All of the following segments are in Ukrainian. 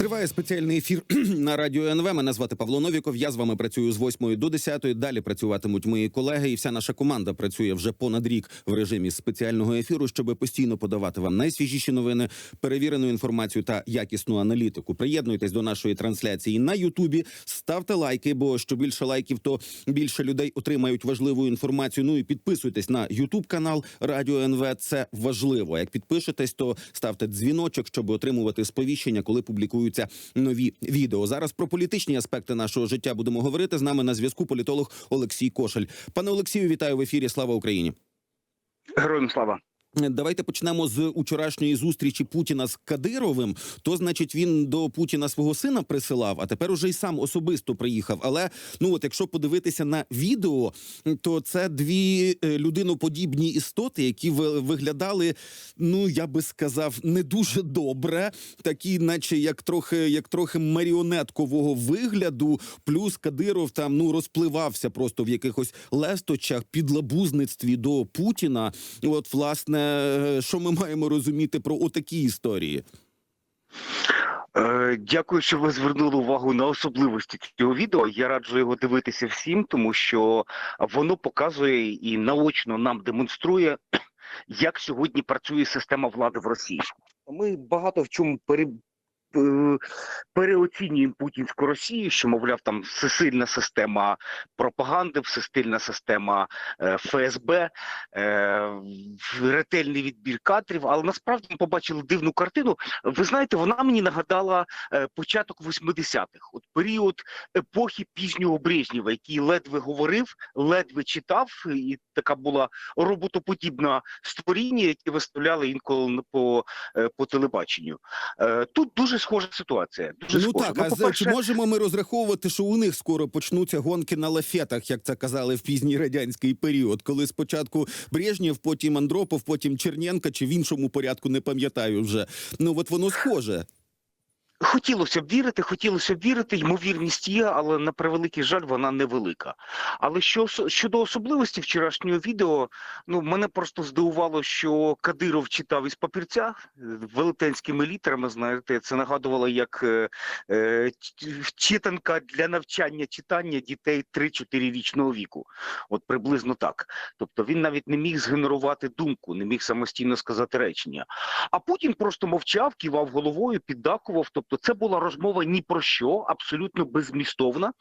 Триває спеціальний ефір на радіо НВ. Мене звати Павло Новіков. Я з вами працюю з 8 до 10. Далі працюватимуть мої колеги, і вся наша команда працює вже понад рік в режимі спеціального ефіру, щоб постійно подавати вам найсвіжіші новини, перевірену інформацію та якісну аналітику. Приєднуйтесь до нашої трансляції на Ютубі. Ставте лайки, бо що більше лайків, то більше людей отримають важливу інформацію. Ну і підписуйтесь на Ютуб канал Радіо НВ. Це важливо. Як підпишетесь, то ставте дзвіночок, щоб отримувати сповіщення, коли публікуються нові відео. Зараз про політичні аспекти нашого життя будемо говорити. З нами на зв'язку політолог Олексій Кошель. Пане Олексію, вітаю в ефірі. Слава Україні. Героям слава. Давайте почнемо з учорашньої зустрічі Путіна з Кадировим. То, значить, він до Путіна свого сина присилав, а тепер уже й сам особисто приїхав. Але ну от якщо подивитися на відео, то це дві е, людиноподібні істоти, які ви- виглядали, ну я би сказав, не дуже добре, такі, наче як трохи, як трохи маріонеткового вигляду. Плюс Кадиров там ну розпливався просто в якихось лесточах, підлабузництві до Путіна. От, власне, що ми маємо розуміти про отакі історії? Е, дякую, що ви звернули увагу на особливості цього відео. Я раджу його дивитися всім, тому що воно показує і наочно нам демонструє, як сьогодні працює система влади в Росії. Ми багато в чому е, переоцінюємо путінську Росію, що мовляв, там всесильна система пропаганди, всесильна система е, ФСБ, е, ретельний відбір кадрів. Але насправді ми побачили дивну картину. Ви знаєте, вона мені нагадала е, початок 80-х, от період епохи пізнього Брежнєва, який ледве говорив, ледве читав, і така була роботоподібна створіння, які виставляли інколи по, е, по телебаченню. Е, Тут дуже схожа ситуація. Дуже ну схожа. так, а з- по-перше, чи можемо ми розраховувати, що у них скоро почнуться гонки на лафетах, як це казали в пізній радянський період, коли спочатку Брежнєв, потім Андропов, потім Черненка, чи в іншому порядку не пам'ятаю вже. Ну от воно схоже. Хотілося б вірити, хотілося б вірити, ймовірність є, але на превеликий жаль, вона невелика. Але що щодо особливості вчорашнього відео, ну мене просто здивувало, що Кадиров читав із папірця е, велетенськими літерами. Знаєте, це нагадувало як е, е, читанка для навчання читання дітей 3-4 річного віку. От приблизно так. Тобто він навіть не міг згенерувати думку, не міг самостійно сказати речення. А Путін просто мовчав, кивав головою, піддакував. Тобто, це була розмова ні про що, абсолютно беззмістовна.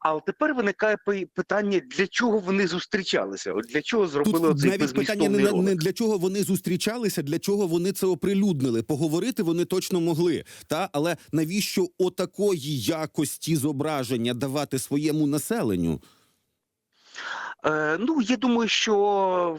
Але тепер виникає питання, для чого вони зустрічалися? От для чого зробили Тут оцей навіть питання не, не для чого вони зустрічалися, для чого вони це оприлюднили. Поговорити вони точно могли. Та але навіщо отакої якості зображення давати своєму населенню? Е, ну, я думаю, що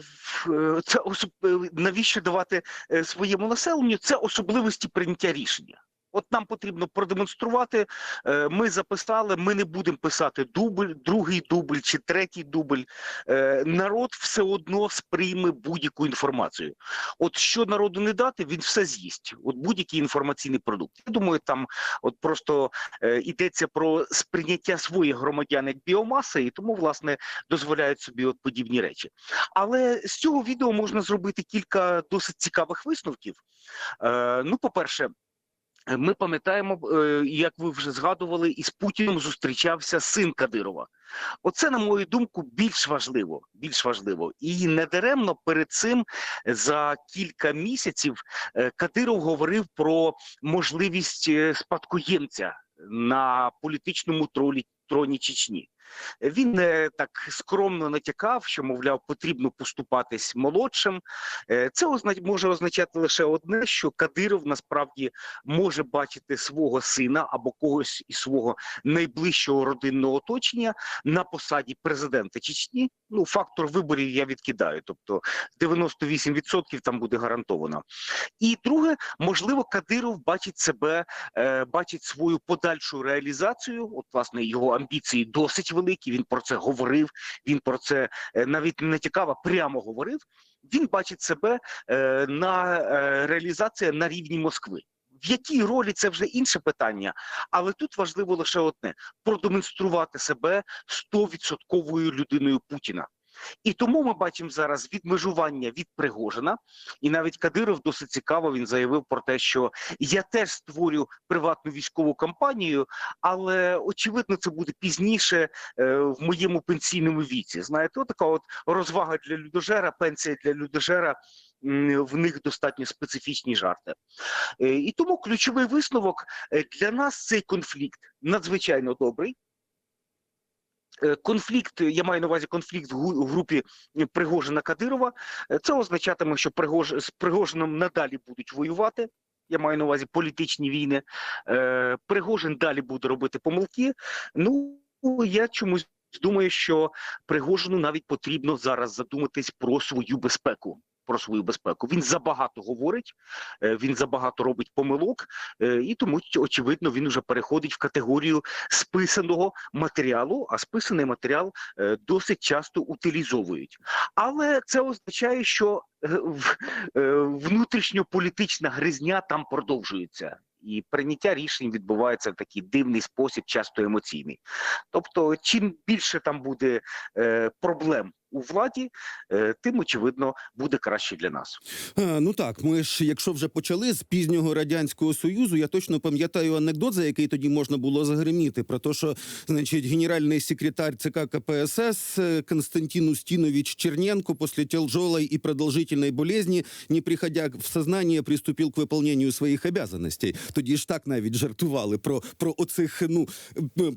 е, це особ... е, навіщо давати своєму населенню це особливості прийняття рішення. От нам потрібно продемонструвати. е, Ми записали, ми не будемо писати дубль, другий дубль чи третій дубль. Е, Народ все одно сприйме будь-яку інформацію. От що народу не дати, він все з'їсть. От будь-який інформаційний продукт. Я думаю, там от просто е, йдеться про сприйняття своїх громадян як біомаси, і тому власне дозволяють собі от подібні речі. Але з цього відео можна зробити кілька досить цікавих висновків. Ну, по-перше, е, ми пам'ятаємо, е, як ви вже згадували, із Путіним зустрічався син Кадирова. Оце, на мою думку, більш важливо. Більш важливо. І недаремно перед цим за кілька місяців е, Кадиров говорив про можливість е, спадкоємця на політичному тролі, троні Чечні. Він е, так скромно натякав, що мовляв, потрібно поступатись молодшим. Е, Це може означати лише одне, що Кадиров насправді може бачити свого сина або когось із свого найближчого родинного оточення на посаді президента Чечні. Ну, фактор виборів я відкидаю, тобто 98% там буде гарантовано. І друге, можливо, Кадиров бачить себе, е, бачить свою подальшу реалізацію. От, власне, його амбіції досить великі. Він про це говорив. Він про це е, навіть не цікаво, прямо говорив. Він бачить себе е, на реалізації реалізація на рівні Москви. В якій ролі це вже інше питання, але тут важливо лише одне: продемонструвати себе 100% людиною Путіна. І тому ми бачимо зараз відмежування від Пригожина. І навіть Кадиров досить цікаво. Він заявив про те, що я теж створю приватну військову кампанію, але очевидно, це буде пізніше е, в моєму пенсійному віці. Знаєте, така от розвага для людожера, пенсія для людожера. В них достатньо специфічні жарти, Е, і тому ключовий висновок е, для нас цей конфлікт надзвичайно добрий. Е, Конфлікт, я маю на увазі конфлікт в групі Пригожина Кадирова. Е, Це означатиме, що Пригож... з Пригожином надалі будуть воювати. Я маю на увазі політичні війни. Е, Пригожин далі буде робити помилки. Ну я чомусь думаю, що Пригожину навіть потрібно зараз задуматись про свою безпеку. Про свою безпеку він забагато говорить, е, він забагато робить помилок, е, і тому очевидно він вже переходить в категорію списаного матеріалу. А списаний матеріал е, досить часто утилізовують. Але це означає, що внутрішньополітична гризня там продовжується. І прийняття рішень відбувається в такий дивний спосіб, часто емоційний. Тобто, чим більше там буде е, проблем у владі, е, тим очевидно буде краще для нас. А, ну так, ми ж, якщо вже почали з пізнього радянського союзу, я точно пам'ятаю анекдот, за який тоді можна було загриміти, про те, що значить генеральний секретар ЦК КПСС э, Константин Устинович Черненко после тяжелой и продолжительной болезни, не приходя в сознание, приступил к выполнению своїх обязанностей. Тоді ж так навіть жартували про, про оцих ну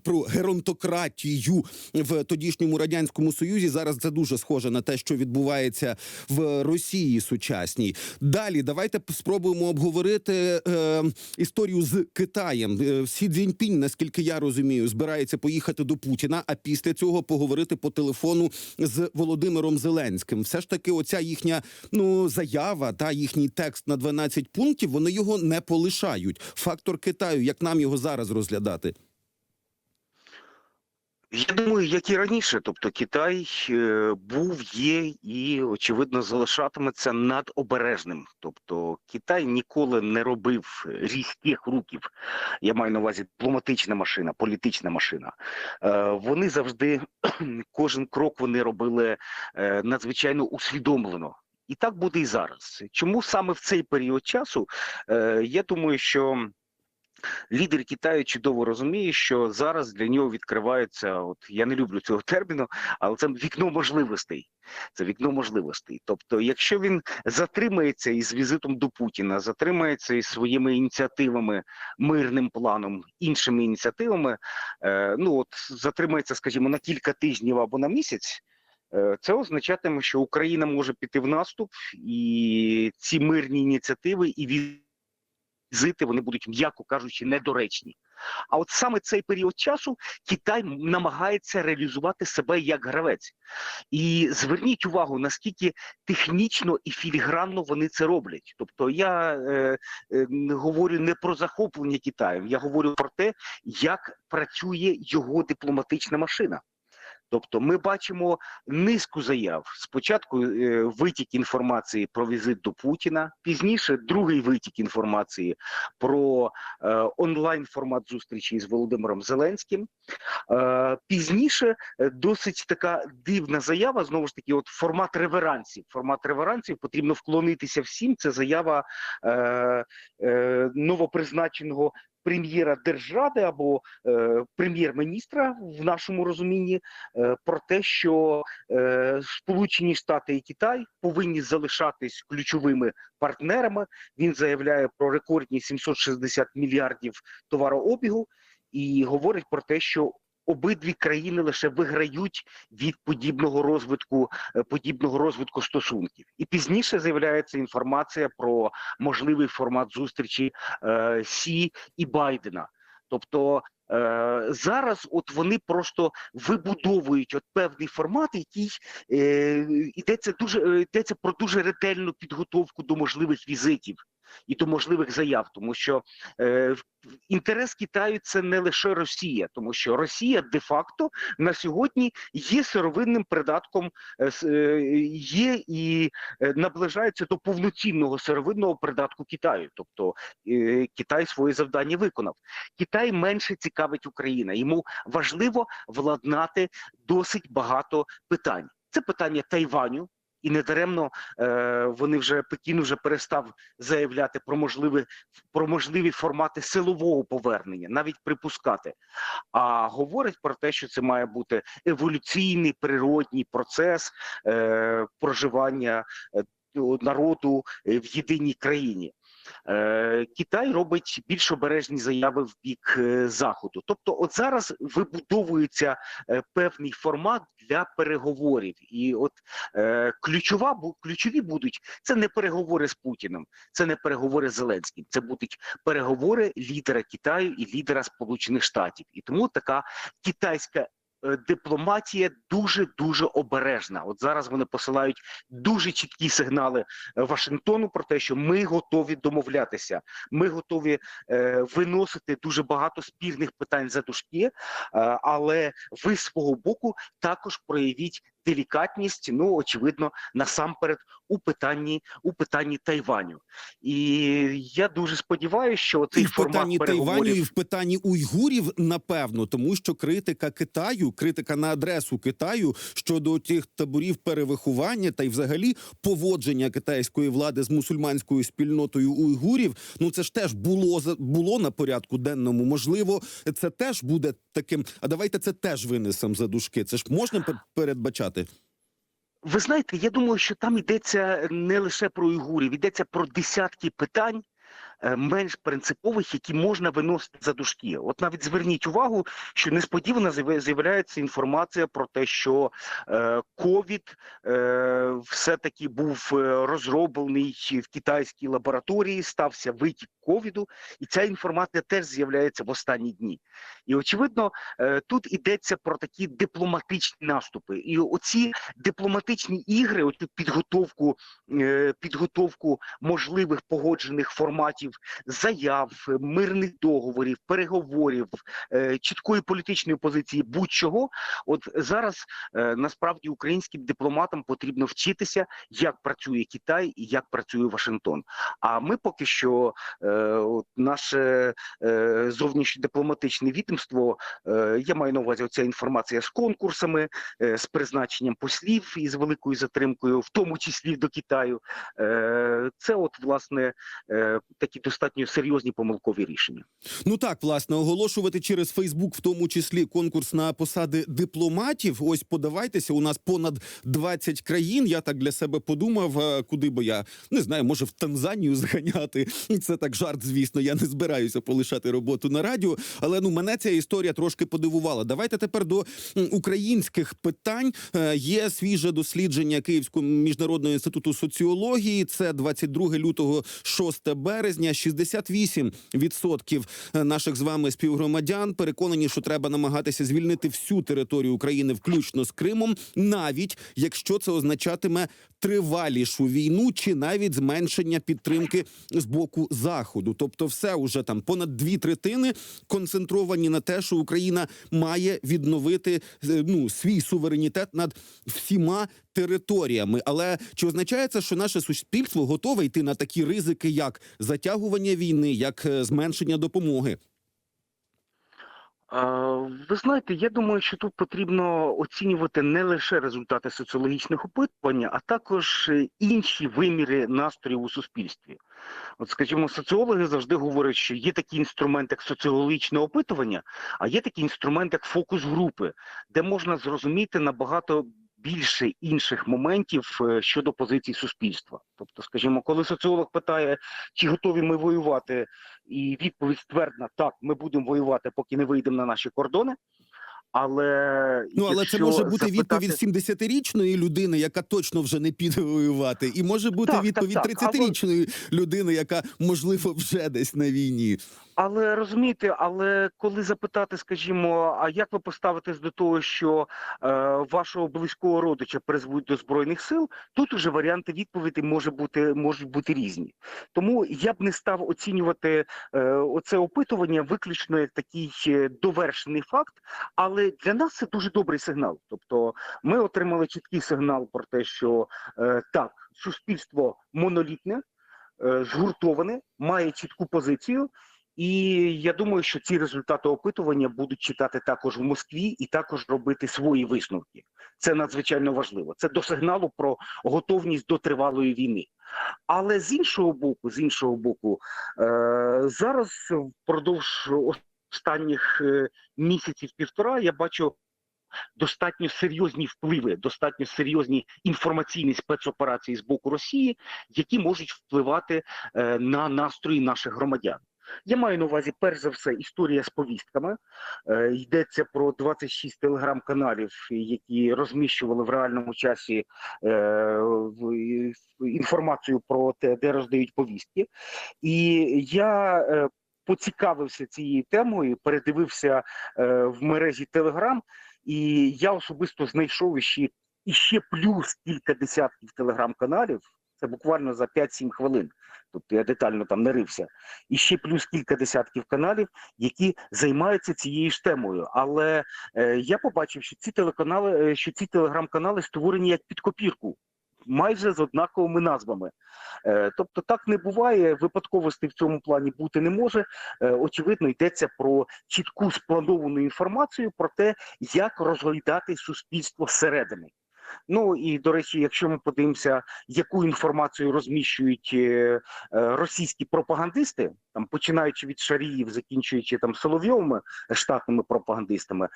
про геронтократію в тодішньому радянському союзі. Зараз це дуже схоже на те, що відбувається в Росії сучасній. Далі давайте спробуємо обговорити е, історію з Китаєм. Е, Сі Цзіньпінь, наскільки я розумію, збирається поїхати до Путіна, а після цього поговорити по телефону з Володимиром Зеленським. Все ж таки, оця їхня ну заява та їхній текст на 12 пунктів. Вони його не полишають. Фактор Китаю, як нам його зараз розглядати? Я думаю, як і раніше, тобто Китай е, був, є і очевидно залишатиметься надобережним. Тобто Китай ніколи не робив різких руків. Я маю на увазі дипломатична машина, політична машина. Е, Вони завжди кожен крок вони робили е, надзвичайно усвідомлено. І так буде і зараз. Чому саме в цей період часу? Я думаю, що лідер Китаю чудово розуміє, що зараз для нього відкривається. От я не люблю цього терміну, але це вікно можливостей. Це вікно можливостей. Тобто, якщо він затримається із візитом до Путіна, затримається із своїми ініціативами, мирним планом, іншими ініціативами, е, ну от затримається, скажімо, на кілька тижнів або на місяць. е, Це означатиме, що Україна може піти в наступ, і ці мирні ініціативи і від візити вони будуть, м'яко кажучи, недоречні. А от саме цей період часу Китай намагається реалізувати себе як гравець. І зверніть увагу, наскільки технічно і філігранно вони це роблять. Тобто я е, е, говорю не про захоплення Китаю, я говорю про те, як працює його дипломатична машина. Тобто ми бачимо низку заяв. Спочатку е, витік інформації про візит до Путіна, пізніше другий витік інформації про е, онлайн формат зустрічі з Володимиром Зеленським. Е, пізніше е, досить така дивна заява. Знову ж таки, от формат реверансів. Формат реверансів потрібно вклонитися всім. Це заява е, е, новопризначеного прем'єра держави або е, прем'єр-міністра в нашому розумінні е, про те, що е, Сполучені Штати і Китай повинні залишатись ключовими партнерами. Він заявляє про рекордні 760 мільярдів товарообігу і говорить про те, що обидві країни лише виграють від подібного розвитку е, подібного розвитку стосунків. І пізніше з'являється інформація про можливий формат зустрічі е, Сі і Байдена. Тобто е, зараз от вони просто вибудовують от певний формат, який е, йдеться дуже е, йдеться про дуже ретельну підготовку до можливих візитів і до можливих заяв, тому що е, інтерес Китаю це не лише Росія, тому що Росія де-факто на сьогодні є сировинним придатком, е, е, є і е, наближається до повноцінного сировинного придатку Китаю. Тобто е, Китай своє завдання виконав. Китай менше цікавить Україна. Йому важливо владнати досить багато питань. це питання Тайваню. І недаремно е, вони вже Пекін вже перестав заявляти про можливі про можливі формати силового повернення, навіть припускати. А говорить про те, що це має бути еволюційний природній процес е, проживання е, народу е, в єдиній країні. Е, Китай робить більш обережні заяви в бік е, заходу. Тобто, от зараз вибудовується е, певний формат для переговорів, і от ключова ключові будуть це не переговори з Путіним, це не переговори з Зеленським, це будуть переговори лідера Китаю і лідера Сполучених Штатів. І тому така китайська. Е, Дипломатія дуже дуже обережна. От зараз вони посилають дуже чіткі сигнали е, Вашингтону про те, що ми готові домовлятися, ми готові е, виносити дуже багато спірних питань за дужки, е, але ви свого боку також проявіть делікатність. Ну очевидно, насамперед у питанні у питанні Тайваню. І я дуже сподіваюся, що цей і в формат питанні Тайваню, і в питанні уйгурів, напевно, тому що критика Китаю, критика на адресу Китаю щодо тих таборів перевиховання та й взагалі поводження китайської влади з мусульманською спільнотою уйгурів. Ну це ж теж було було на порядку денному. Можливо, це теж буде таким. А давайте це теж винесемо за дужки. Це ж можна пер- передбачати. Ви знаєте, я думаю, що там йдеться не лише про уйгурів, йдеться про десятки питань. е, Менш принципових, які можна виносити за дужки. От навіть зверніть увагу, що несподівано з'являється інформація про те, що е, ковід е, все-таки був е, розроблений в китайській лабораторії, стався витік ковіду, і ця інформація теж з'являється в останні дні. І очевидно, е, тут йдеться про такі дипломатичні наступи. І оці дипломатичні ігри, оцю підготовку, е, підготовку можливих погоджених форматів заяв, мирних договорів, переговорів, е, чіткої політичної позиції, будь-чого. От зараз насправді українським дипломатам потрібно вчитися, як працює Китай і як працює Вашингтон. А ми поки що наше е, зовнішньодипломатичне відомство, е, я маю на увазі оця інформація з конкурсами, е, з призначенням послів із великою затримкою, в тому числі до Китаю. Це от власне такі достатньо серйозні помилкові рішення. Ну так, власне, оголошувати через Фейсбук, в тому числі конкурс на посади дипломатів. Ось подавайтеся. У нас понад 20 країн. Я так для себе подумав, куди би я не знаю, може в Танзанію зганяти. Це так жарт, звісно. Я не збираюся полишати роботу на радіо. Але ну мене ця історія трошки подивувала. Давайте тепер до українських питань. Е, Є свіже дослідження Київського міжнародного інституту соціології. Це 22 лютого, 6 березня. 68% наших з вами співгромадян переконані, що треба намагатися звільнити всю територію України, включно з Кримом, навіть якщо це означатиме тривалішу війну чи навіть зменшення підтримки з боку заходу. Тобто, все уже там понад дві третини концентровані на те, що Україна має відновити е, ну свій суверенітет над всіма територіями. Але чи означає це, що наше суспільство готове йти на такі ризики, як затягування війни, як е, зменшення допомоги? Ви знаєте, я думаю, що тут потрібно оцінювати не лише результати соціологічних опитувань, а також е, інші виміри настроїв у суспільстві. От, скажімо, соціологи завжди говорять, що є такий інструмент, як соціологічне опитування, а є такий інструмент, як фокус групи, де можна зрозуміти набагато більше інших моментів е, щодо позиції суспільства. Тобто, скажімо, коли соціолог питає, чи готові ми воювати, і відповідь ствердна, так, ми будемо воювати, поки не вийдемо на наші кордони. Але Ну але це може бути запитати- відповідь 70-річної людини, яка точно вже не піде воювати, і може бути Так, так, відповідь так, 30-річної людини, яка можливо вже десь на війні. Але розумієте, але коли запитати, скажімо, а як ви поставитесь до того, що е, вашого близького родича призвуть до збройних сил, тут уже варіанти відповіді може бути можуть бути різні. Тому я б не став оцінювати е, оце опитування виключно як такий е, довершений факт. Але для нас це дуже добрий сигнал. Тобто, ми отримали чіткий сигнал про те, що е, так, суспільство монолітне, е, згуртоване, має чітку позицію. І я думаю, що ці результати опитування будуть читати також в Москві і також робити свої висновки. Це надзвичайно важливо. Це до сигналу про готовність до тривалої війни. Але з іншого боку, з іншого боку, е, зараз впродовж останніх е, місяців півтора я бачу достатньо серйозні впливи, достатньо серйозні інформаційні спецоперації з боку Росії, які можуть впливати е, на настрої наших громадян. Я маю на увазі, перш за все, історія з повістками. Е, йдеться про 26 телеграм-каналів, які розміщували в реальному часі е, інформацію про те, де роздають повістки. І я е, поцікавився цією темою, передивився в мережі Телеграм, і я особисто знайшов іще, іще плюс кілька десятків телеграм-каналів. Це буквально за 5-7 хвилин. Тобто я детально там не рився. І ще плюс кілька десятків каналів, які займаються цією ж темою. Але е, я побачив, що ці телеканали, е, що ці телеграм-канали створені як під копірку, майже з однаковими назвами. Е, тобто так не буває. Випадковостей в цьому плані бути не може. Е, очевидно, йдеться про чітку сплановану інформацію про те, як розглядати суспільство зсередини. Ну і до речі, якщо ми подивимося, яку інформацію розміщують е, е, російські пропагандисти, там починаючи від шаріїв, закінчуючи там соловйовими штатними пропагандистами.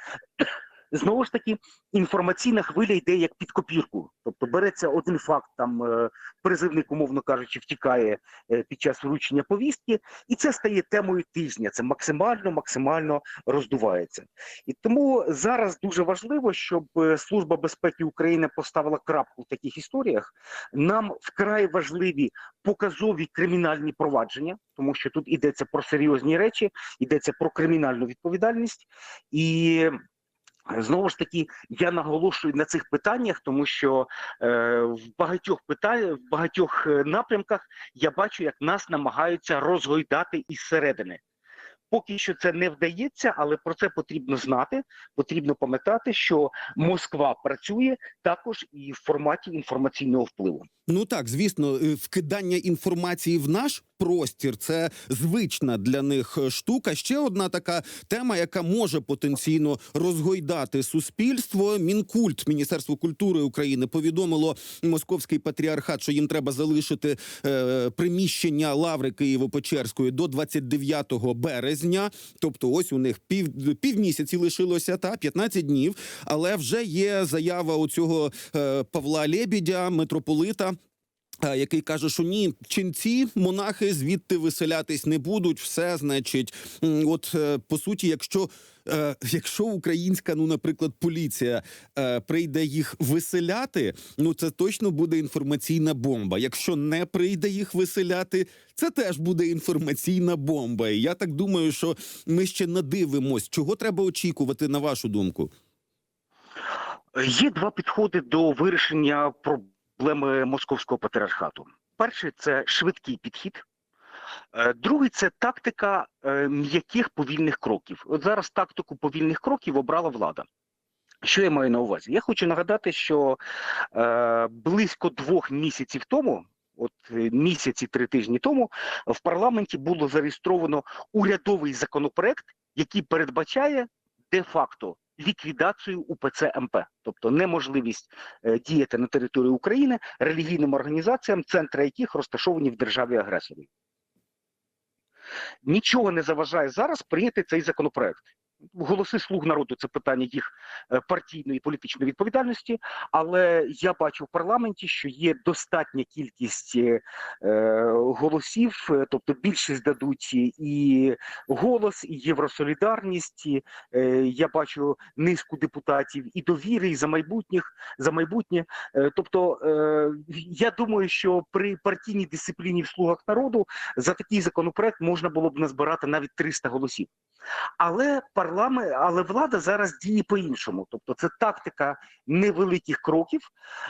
Знову ж таки, інформаційна хвиля йде як під копірку. Тобто береться один факт, там е, призивник, умовно кажучи, втікає е, під час вручення повістки, і це стає темою тижня. Це максимально, максимально роздувається. І тому зараз дуже важливо, щоб е, Служба безпеки України поставила крапку в таких історіях. Нам вкрай важливі показові кримінальні провадження, тому що тут йдеться про серйозні речі, йдеться про кримінальну відповідальність і. Знову ж таки, я наголошую на цих питаннях, тому що е, в багатьох питань, в багатьох е, напрямках я бачу, як нас намагаються розгойдати із середини. Поки що це не вдається, але про це потрібно знати. Потрібно пам'ятати, що Москва працює також і в форматі інформаційного впливу. Ну так, звісно, е, вкидання інформації в наш простір це звична для них е, штука. Ще одна така тема, яка може потенційно розгойдати суспільство. Мінкульт, Міністерство культури України, повідомило московський патріархат, що їм треба залишити е, приміщення лаври Києво-Печерської до 29 березня. Тобто, ось у них пів півмісяці лишилося та 15 днів. Але вже є заява у цього е, Павла Лебідя, митрополита. Е, Який каже, що ні, ченці, монахи звідти виселятись не будуть. Все, значить, от е, по суті, якщо, е, якщо українська, ну, наприклад, поліція прийде їх виселяти, ну це точно буде інформаційна бомба. Якщо не прийде їх виселяти, це теж буде інформаційна бомба. І я так думаю, що ми ще надивимось, чого треба очікувати, на вашу думку. Є два підходи до вирішення проблеми московського патріархату. Перший це швидкий підхід. Е, Другий це тактика е, м'яких повільних кроків. От зараз тактику повільних кроків обрала влада. Що я маю на увазі? Я хочу нагадати, що е, близько двох місяців тому, от е, місяці три тижні тому, в парламенті було зареєстровано урядовий законопроект, який передбачає де-факто ліквідацію УПЦ МП, тобто неможливість е, діяти на території України релігійним організаціям, центри яких розташовані в державі агресорі. Нічого не заважає зараз прийняти цей законопроект. Голоси слуг народу це питання їх е, партійної і політичної відповідальності. Але я бачу в парламенті, що є достатня кількість е, е, голосів, тобто більшість дадуть і голос, і євросолідарність. я бачу низку депутатів і довіри, і за майбутніх за майбутнє. Тобто, я думаю, що при партійній дисципліні в слугах народу за такий законопроект можна було б назбирати навіть 300 голосів. Але парламент, але влада зараз діє по-іншому. Тобто, це тактика невеликих кроків.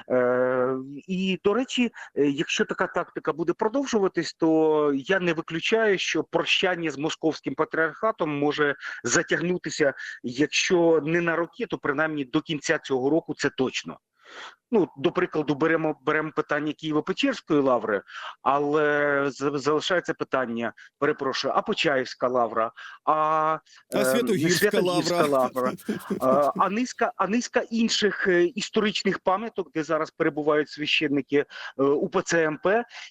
Е, і, до речі, е, якщо така тактика буде продовжуватись, то я не виключаю, що прощання з московським патріархатом може затягнутися, якщо не на роки, то принаймні до кінця цього року це точно. Ну, до прикладу, беремо беремо питання Києво-Печерської лаври, але залишається питання, перепрошую, а Почаївська лавра, а, А ем, Святогірська лавра. лавра, а, а низка, а низка інших е, історичних пам'яток, де зараз перебувають священники е, УПЦ МП,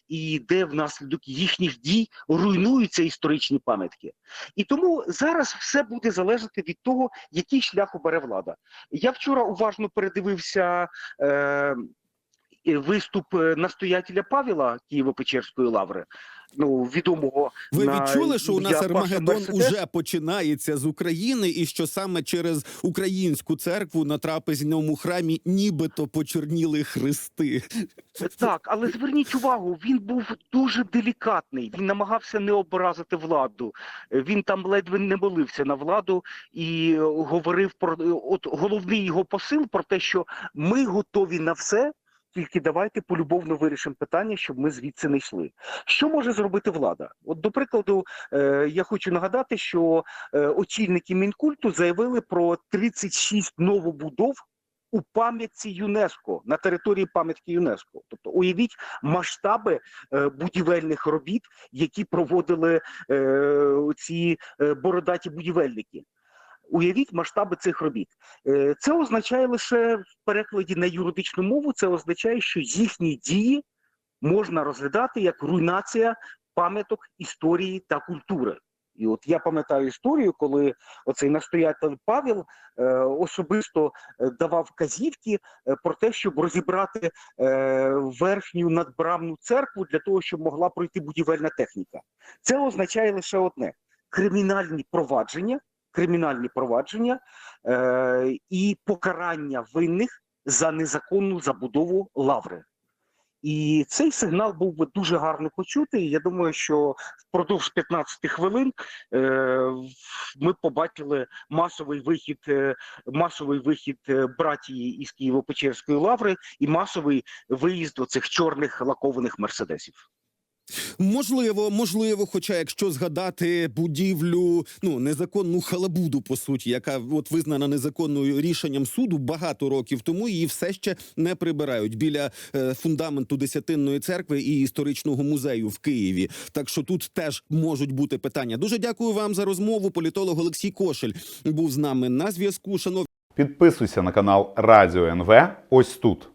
і де внаслідок їхніх дій руйнуються історичні пам'ятки. І тому зараз все буде залежати від того, який шлях обере влада. Я вчора уважно передивився. Е, і виступ е, настоятеля Павіла Києво-Печерської лаври, ну відомого Ви на відчули, що у нас Армагеддон уже починається з України, і що саме через українську церкву на трапезному храмі нібито почорніли хрести. Так, але зверніть увагу, він був дуже делікатний. Він намагався не образити владу. Він там ледве не молився на владу і говорив про от головний його посил про те, що ми готові на все. Тільки давайте полюбовно вирішимо питання, щоб ми звідси не йшли. Що може зробити влада? От, до прикладу, е, я хочу нагадати, що е, очільники мінкульту заявили про 36 новобудов у пам'ятці ЮНЕСКО на території пам'ятки ЮНЕСКО. Тобто, уявіть масштаби е, будівельних робіт, які проводили е, ці е, бородаті будівельники. Уявіть масштаби цих робіт. Е, Це означає лише в перекладі на юридичну мову. Це означає, що їхні дії можна розглядати як руйнація пам'яток історії та культури. І от я пам'ятаю історію, коли оцей настоятель Павел е, особисто е, давав вказівки е, про те, щоб розібрати е, верхню надбрамну церкву для того, щоб могла пройти будівельна техніка. Це означає лише одне: кримінальні провадження, кримінальні провадження е, і покарання винних за незаконну забудову лаври. І цей сигнал був би дуже гарно почутий. Я думаю, що впродовж 15 хвилин е, ми побачили масовий вихід, е, масовий вихід е, братії із Києво-Печерської лаври і масовий виїзд оцих чорних лакованих мерседесів. Можливо, можливо, хоча якщо згадати будівлю, ну незаконну халабуду, по суті, яка от визнана незаконною рішенням суду багато років тому, її все ще не прибирають біля е, фундаменту десятинної церкви і історичного музею в Києві. Так що тут теж можуть бути питання. Дуже дякую вам за розмову. Політолог Олексій Кошель був з нами на зв'язку. Шановні. Підписуйся на канал Радіо НВ ось тут.